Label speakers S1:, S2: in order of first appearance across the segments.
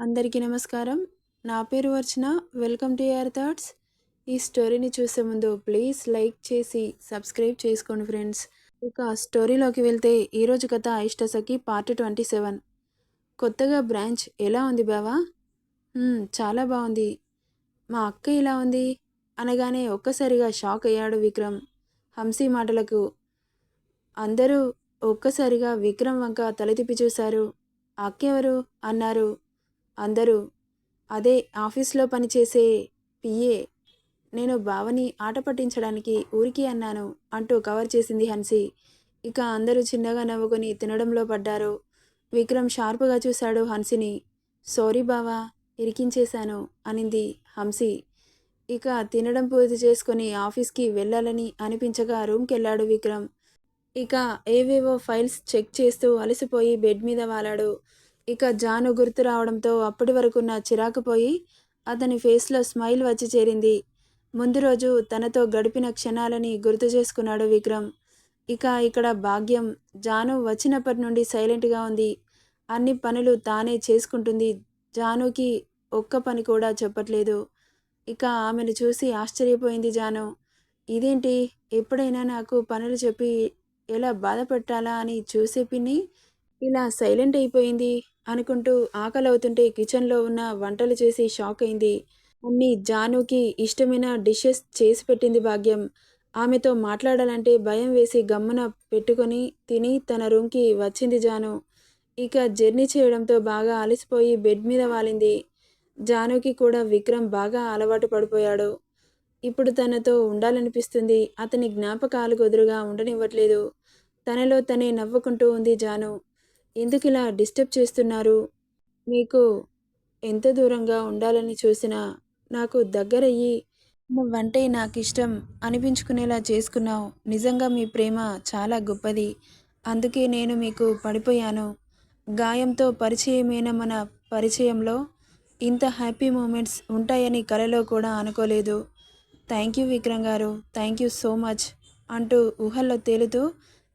S1: అందరికీ నమస్కారం. నా పేరు Varchana welcome to your thoughts. ఈ స్టోరీని చూసే ముందు ప్లీజ్ లైక్ చేసి సబ్స్క్రైబ్ చేసుకోండి ఫ్రెండ్స్. ఇక స్టోరీలోకి వెళ్తే ఈరోజు కథ ఇష్టసఖి పార్ట్ ట్వంటీ సెవెన్. కొత్తగా బ్రాంచ్ ఎలా ఉంది బావా? చాలా బాగుంది. మా అక్క ఇలా ఉంది? అనగానే ఒక్కసారిగా షాక్ అయ్యాడు విక్రమ్. హంసీ మాటలకు అందరూ ఒక్కసారిగా విక్రమ్ వంక తల చూశారు చూశారు. అక్కెవరు? అన్నారు. అందరూ అదే ఆఫీస్లో పనిచేసే పిఏ నేను బావని ఆట పట్టించడానికి ఊరికి అన్నాను అంటూ కవర్ చేసింది హన్సి. ఇక అందరూ చిన్నగా నవ్వుకొని తినడంలో పడ్డారు. విక్రమ్ షార్పుగా చూశాడు హన్సిని. సారీ బావా ఇరికించేశాను అనింది హంసి ఇక తినడం పూర్తి చేసుకొని ఆఫీస్కి వెళ్ళాలని అనిపించగా రూమ్కి వెళ్ళాడు విక్రమ్. ఇక ఏవేవో ఫైల్స్ చెక్ చేస్తూ అలసిపోయి బెడ్ మీద వాలాడు. ఇక జాను గుర్తు రావడంతో అప్పటి వరకున్న చిరాకు పోయి అతని ఫేస్లో స్మైల్ వచ్చి చేరింది. ముందు రోజు తనతో గడిపిన క్షణాలని గుర్తు చేసుకున్నాడు విక్రమ్. ఇక ఇక్కడ భాగ్యం జాను వచ్చినప్పటి నుండి సైలెంట్గా ఉంది. అన్ని పనులు తానే చేసుకుంటుంది. జానుకి ఒక్క పని కూడా చెప్పట్లేదు. ఇక ఆమెను చూసి ఆశ్చర్యపోయింది జాను. ఇదేంటి? ఎప్పుడైనా నాకు పనులు చెప్పి ఎలా బాధపెట్టాలా అని చూసే పిన్ని ఇలా సైలెంట్ అయిపోయింది. అనుకుంటూ ఆకలి అవుతుంటే కిచెన్లో ఉన్న వంటలు చేసి షాక్ అయింది. అన్ని జానుకి ఇష్టమైన డిషెస్ చేసి పెట్టింది భాగ్యం. ఆమెతో మాట్లాడాలంటే భయం వేసి గమ్మున పెట్టుకొని తిని తన రూమ్కి వచ్చింది జాను. ఇక జర్నీ చేయడంతో బాగా అలసిపోయి బెడ్ మీద వాలింది. జానుకి కూడా విక్రమ్ బాగా అలవాటు పడిపోయాడు. ఇప్పుడు తనతో ఉండాలనిపిస్తుంది. అతని జ్ఞాపకాలు కుదురుగా ఉండనివ్వట్లేదు. తనలో తనే నవ్వుకుంటూ ఉంది జాను. ఎందుకు ఇలా డిస్టర్బ్ చేస్తున్నారు? మీకు ఎంత దూరంగా ఉండాలని చూసినా నాకు దగ్గరయ్యి నువ్వంటే నాకు ఇష్టం అనిపించుకునేలా చేసుకున్నావు. నిజంగా మీ ప్రేమ చాలా గొప్పది. అందుకే నేను మీకు పడిపోయాను. గాయంతో పరిచయమైన మన పరిచయంలో ఇంత హ్యాపీ మూమెంట్స్ ఉంటాయని కలలో కూడా అనుకోలేదు. థ్యాంక్ యూ విక్రమ్ గారు. థ్యాంక్ యూ సో మచ్ అంటూ ఊహల్లో తేలుతూ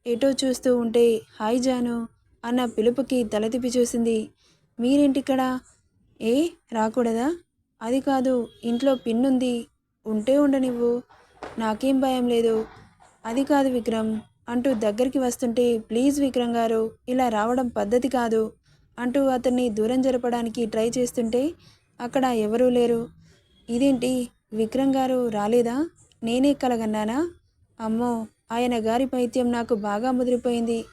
S1: ఎటో చూస్తూ ఉంటే హాయ్ జాను. అన్న పిలుపుకి తల తిప్పి చూసింది. మీరేంటిక్కడ? ఏ? రాకూడదా? అది కాదు ఇంట్లో పిన్నుంది. ఉంటే ఉండనివ్వు. నాకేం భయం లేదు. అది కాదు విక్రమ్. అంటూ దగ్గరికి వస్తుంటే ప్లీజ్ విక్రమ్ గారు ఇలా రావడం పద్ధతి కాదు అంటూ అతన్ని దూరం జరపడానికి ట్రై చేస్తుంటే అక్కడ ఎవరూ లేరు. ఇదేంటి? విక్రమ్ గారు రాలేదా? నేనే కలగన్నానా అమ్మో ఆయన గారి పైత్యం నాకు బాగా ముదిరిపోయింది.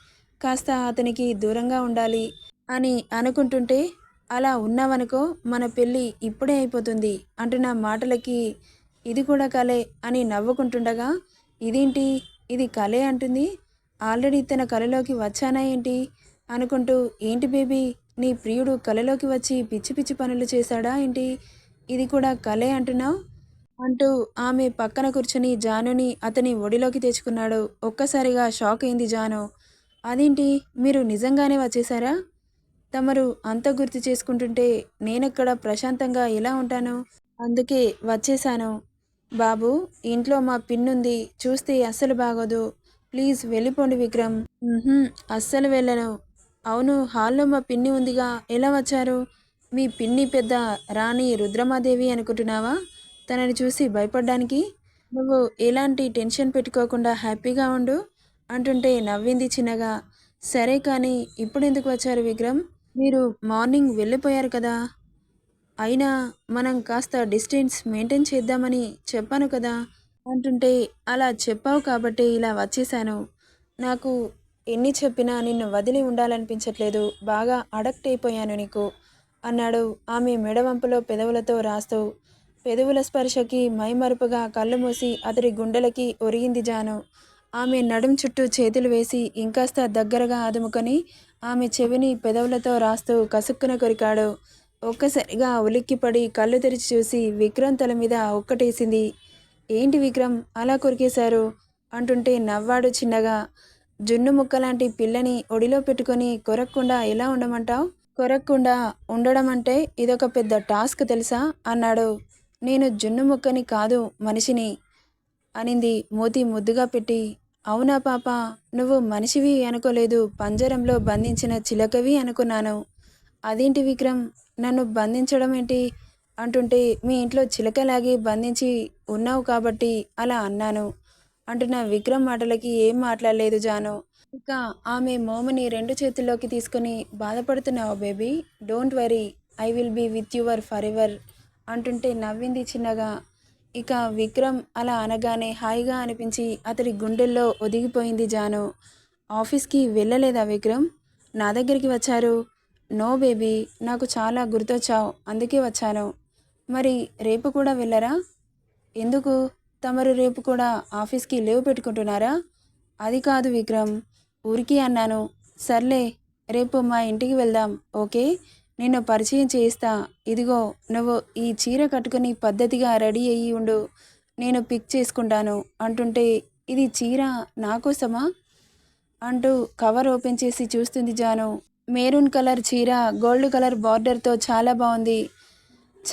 S1: కాస్త అతనికి దూరంగా ఉండాలి అని అనుకుంటుంటే అలా ఉన్నావనుకో మన పెళ్ళి ఇప్పుడే అయిపోతుంది అంటున్న మాటలకి ఇది కూడా కలే అని నవ్వుకుంటుండగా ఇదేంటి? ఇది కలే అంటుంది. ఆల్రెడీ తన కలలోకి వచ్చానా ఏంటి? అనుకుంటూ ఏంటి బేబీ? నీ ప్రియుడు కలలోకి వచ్చి పిచ్చి పిచ్చి పనులు చేశాడా ఏంటి? ఇది కూడా కలే అంటున్నావు? అంటూ ఆమె పక్కన కూర్చుని జానుని అతని ఒడిలోకి తెచ్చుకున్నాడు. ఒక్కసారిగా షాక్ అయింది జాను. అదేంటి? మీరు నిజంగానే వచ్చేసారా? తమరు అంత గుర్తు చేసుకుంటుంటే నేనెక్కడ ప్రశాంతంగా ఎలా ఉంటాను? అందుకే వచ్చేసాను. బాబు ఇంట్లో మా పిన్నుంది. చూస్తే అస్సలు బాగోదు. ప్లీజ్ వెళ్ళిపోండి విక్రమ్. అస్సలు వెళ్ళను. అవును హాల్లో మా పిన్ని ఉందిగా. ఎలా వచ్చారు? మీ పిన్ని పెద్ద రాణి రుద్రమాదేవి అనుకుంటున్నావా? తనని చూసి భయపడ్డానికి? నువ్వు ఎలాంటి టెన్షన్ పెట్టుకోకుండా హ్యాపీగా ఉండు. అంటుంటే నవ్వింది చిన్నగా. సరే కానీ ఇప్పుడు ఎందుకు వచ్చారు విక్రమ్? మీరు మార్నింగ్ వెళ్ళిపోయారు కదా. అయినా మనం కాస్త డిస్టెన్స్ మెయింటైన్ చేద్దామని చెప్పాను కదా. అంటుంటే అలా చెప్పావు కాబట్టి ఇలా వచ్చేసాను నాకు ఎన్ని చెప్పినా నిన్ను వదిలి ఉండాలనిపించట్లేదు. బాగా అడక్ట్ అయిపోయాను నీకు అన్నాడు ఆమె మెడవంపులో పెదవులతో రాస్తూ. పెదవుల స్పర్శకి మైమరుపుగా కళ్ళు మూసి అతడి గుండెలకి ఒరిగింది జాను. ఆమె నడుం చుట్టూ చేతులు వేసి ఇంకాస్త దగ్గరగా అదుముకొని ఆమె చెవిని పెదవులతో రాస్తూ కసుక్కున కొరికాడు. ఒక్కసారిగా ఉలిక్కిపడి కళ్ళు తెరిచి చూసి విక్రమ్ తల మీద ఒక్కటేసింది. ఏంటి విక్రమ్? అలా కొరికేశారు? అంటుంటే నవ్వాడు చిన్నగా. జున్ను ముక్కలాంటి పిల్లని ఒడిలో పెట్టుకొని కొరక్కుండా ఎలా ఉండమంటావు? కొరక్కుండా ఉండడం అంటే ఇదొక పెద్ద టాస్క్ తెలుసా? అన్నాడు. నేను జున్ను ముక్కని కాదు మనిషిని అనింది. మోతి ముద్దుగా పెట్టి అవునా పాప నువ్వు మనిషివి అనుకోలేదు పంజరంలో బంధించిన చిలకవి అనుకున్నాను. అదేంటి విక్రమ్ నన్ను బంధించడం ఏంటి? అంటుంటే మీ ఇంట్లో చిలకలాగి బంధించి ఉన్నావు కాబట్టి అలా అన్నాను. అంటున్న విక్రమ్ మాటలకి ఏం మాట్లాడలేదు జాను. ఇక ఆమె మోముని రెండు చేతుల్లోకి తీసుకొని బాధపడుతున్నావు baby don't worry I will be with your forever అంటుంటే నవ్వింది చిన్నగా. ఇక విక్రమ్ అలా అనగానే హాయిగా అనిపించి అతడి గుండెల్లో ఒదిగిపోయింది జాను. ఆఫీస్కి వెళ్ళలేదా విక్రమ్? నా దగ్గరికి వచ్చారు. నో బేబీ నాకు చాలా గుర్తొచ్చావు అందుకే వచ్చాను. మరి రేపు కూడా వెళ్ళరా? ఎందుకు? తమరు రేపు కూడా ఆఫీస్కి లీవ్ పెట్టుకుంటున్నారా? అది కాదు విక్రమ్ ఊరికి అన్నాను. సర్లే రేపు మా ఇంటికి వెళ్దాం ఓకే? నిన్ను పరిచయం చేయిస్తా. ఇదిగో నువ్వు ఈ చీర కట్టుకుని పద్ధతిగా రెడీ అయ్యి ఉండు. నేను పిక్ చేసుకుంటాను. అంటుంటే ఇది చీర నా కోసమా? అంటూ కవర్ ఓపెన్ చేసి చూస్తుంది జాను. మెరూన్ కలర్ చీర గోల్డ్ కలర్ బార్డర్తో చాలా బాగుంది.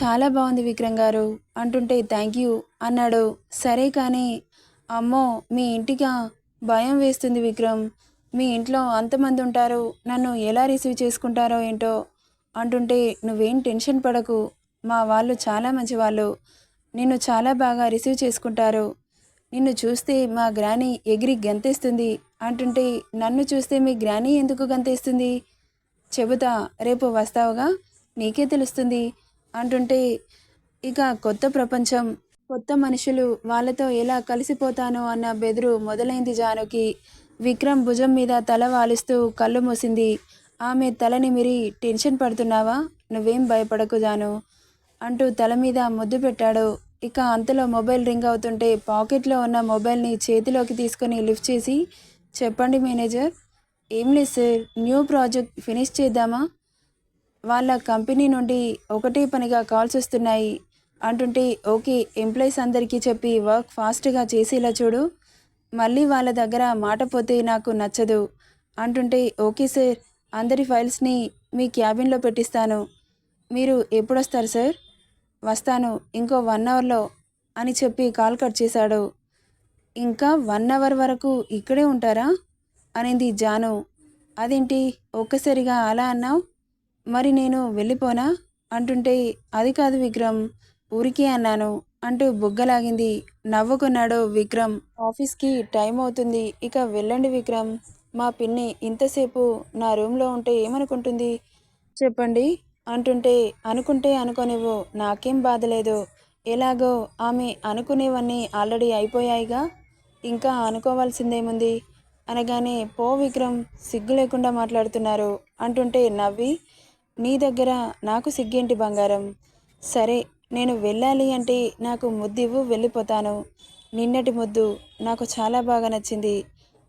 S1: చాలా బాగుంది విక్రమ్ గారు. అంటుంటే థ్యాంక్ యూ అన్నాడు. సరే కానీ అమ్మో మీ ఇంటిగా భయం వేస్తుంది విక్రమ్. మీ ఇంట్లో అంతమంది ఉంటారు. నన్ను ఎలా రిసీవ్ చేసుకుంటారో ఏంటో? అంటుంటే నువ్వేం టెన్షన్ పడకు. మా వాళ్ళు చాలా మంచి వాళ్ళు నిన్ను చాలా బాగా రిసీవ్ చేసుకుంటారు. నిన్ను చూస్తే మా గ్రాని ఎగిరి గంతేస్తుంది. అంటుంటే నన్ను చూస్తే మీ గ్రాని ఎందుకు గంతేస్తుంది? చెబుతా రేపు వస్తావుగా? నీకే తెలుస్తుంది. అంటుంటే ఇక కొత్త ప్రపంచం కొత్త మనుషులు వాళ్ళతో ఎలా కలిసిపోతానో అన్న బెదురు మొదలైంది జానుకి. విక్రమ్ భుజం మీద తల వాలుస్తూ కళ్ళు మూసింది. ఆమె తలని మిరి టెన్షన్ పడుతున్నావా? నువ్వేం భయపడకు జాను అంటూ తల మీద ముద్దు పెట్టాడు. ఇక అంతలో మొబైల్ రింగ్ అవుతుంటే పాకెట్లో ఉన్న మొబైల్ని చేతిలోకి తీసుకొని లిఫ్ట్ చేసి చెప్పండి మేనేజర్ ఏం లేదు సార్ న్యూ ప్రాజెక్ట్ ఫినిష్ చేద్దామా? వాళ్ళ కంపెనీ నుండి ఒకటే పనిగా కాల్స్ వస్తున్నాయి. అంటుంటే ఓకే ఎంప్లాయీస్ అందరికీ చెప్పి వర్క్ ఫాస్ట్గా చేసేలా చూడు. మళ్ళీ వాళ్ళ దగ్గర మాట పోతే నాకు నచ్చదు. అంటుంటే ఓకే సార్ అందరి ఫైల్స్ని మీ క్యాబిన్లో పెట్టిస్తాను. మీరు ఎప్పుడొస్తారు సార్? వస్తాను. ఇంకో వన్ అవర్లో అని చెప్పి కాల్ కట్ చేశాడు. ఇంకా వన్ అవర్ వరకు ఇక్కడే ఉంటారా? అనింది జాను. అదేంటి ఒక్కసారిగా అలా అన్నావు? మరి నేను వెళ్ళిపోనా? అంటుంటే అది కాదు విక్రమ్ ఊరికే అన్నాను అంటూ బుగ్గలాగింది. నవ్వుకున్నాడు విక్రమ్. ఆఫీస్కి టైం అవుతుంది ఇక వెళ్ళండి విక్రమ్. మా పిన్ని ఇంతసేపు నా రూమ్లో ఉంటే ఏమనుకుంటుంది? చెప్పండి. అంటుంటే అనుకుంటే అనుకోనివ్వు నాకేం బాధ లేదు. ఎలాగో ఆమె అనుకునేవన్నీ ఆల్రెడీ అయిపోయాయిగా. ఇంకా అనుకోవాల్సిందేముంది? అనగానే పో విక్రమ్ సిగ్గు లేకుండా మాట్లాడుతున్నారు. అంటుంటే నవ్వి నీ దగ్గర నాకు సిగ్గేంటి బంగారం? సరే నేను వెళ్ళాలి అంటే నాకు ముద్దివ్వు వెళ్ళిపోతాను. నిన్నటి ముద్దు నాకు చాలా బాగా నచ్చింది.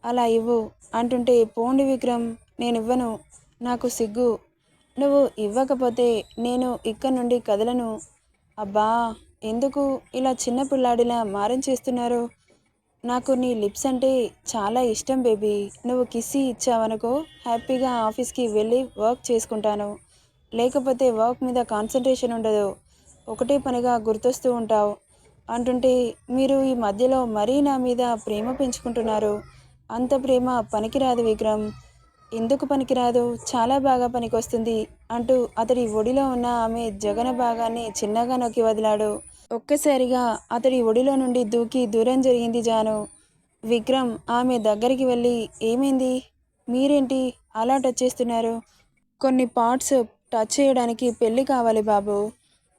S1: అలా ఇవ్వు. అంటుంటే పోండి విక్రమ్ నేను ఇవ్వను నాకు సిగ్గు. నువ్వు ఇవ్వకపోతే నేను ఇక్కడ నుండి కదలను. అబ్బా ఎందుకు ఇలా చిన్న పిల్లాడిలా మారం చేస్తున్నారు? నాకు నీ లిప్స్ అంటే చాలా ఇష్టం బేబీ. నువ్వు కిస్సీ ఇచ్చావనుకో హ్యాపీగా ఆఫీస్కి వెళ్ళి వర్క్ చేసుకుంటాను. లేకపోతే వర్క్ మీద కాన్సన్ట్రేషన్ ఉండదు. ఒకటే పనిగా గుర్తొస్తూ ఉంటావు. అంటుంటే మీరు ఈ మధ్యలో మరీ నా మీద ప్రేమ పెంచుకుంటున్నారు. అంత ప్రేమ పనికిరాదు విక్రమ్. ఎందుకు పనికిరాదు? చాలా బాగా పనికొస్తుంది అంటూ అతడి ఒడిలో ఉన్న ఆమె జగన భాగాన్ని చిన్నగా నొక్కి వదిలాడు. ఒక్కసారిగా అతడి ఒడిలో నుండి దూకి దూరం జరిగింది జాను. విక్రమ్ ఆమె దగ్గరికి వెళ్ళి ఏమైంది? మీరేంటి అలా టచ్ చేస్తున్నారు? కొన్ని పార్ట్స్ టచ్ చేయడానికి పెళ్ళి కావాలి బాబు.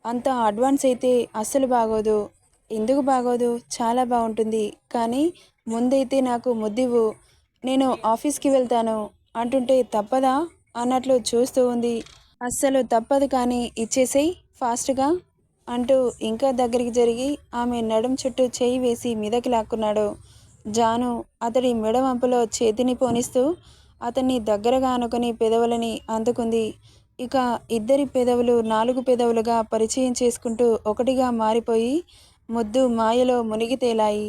S1: అంత అడ్వాన్స్ అయితే అస్సలు బాగోదు. ఎందుకు బాగోదు? చాలా బాగుంటుంది. కానీ ముందైతే నాకు ముద్దివు నేను ఆఫీస్కి వెళ్తాను అంటుంటే తప్పదా అన్నట్లు చూస్తూ ఉంది. అస్సలు తప్పదు కానీ ఇచ్చేసేయి ఫాస్ట్గా అంటూ ఇంకా దగ్గరికి జరిగి ఆమె నడుం చుట్టూ చేయి వేసి మీదకి లాక్కున్నాడు. జాను అతడి మెడవంపులో చేతిని పోనిస్తూ అతన్ని దగ్గరగా అనుకుని పెదవులని అందుకుంది. ఇక ఇద్దరి పెదవులు నాలుగు పెదవులుగా పరిచయం చేసుకుంటూ ఒకటిగా మారిపోయి ముద్దు మాయలో మునిగి తేలాయి.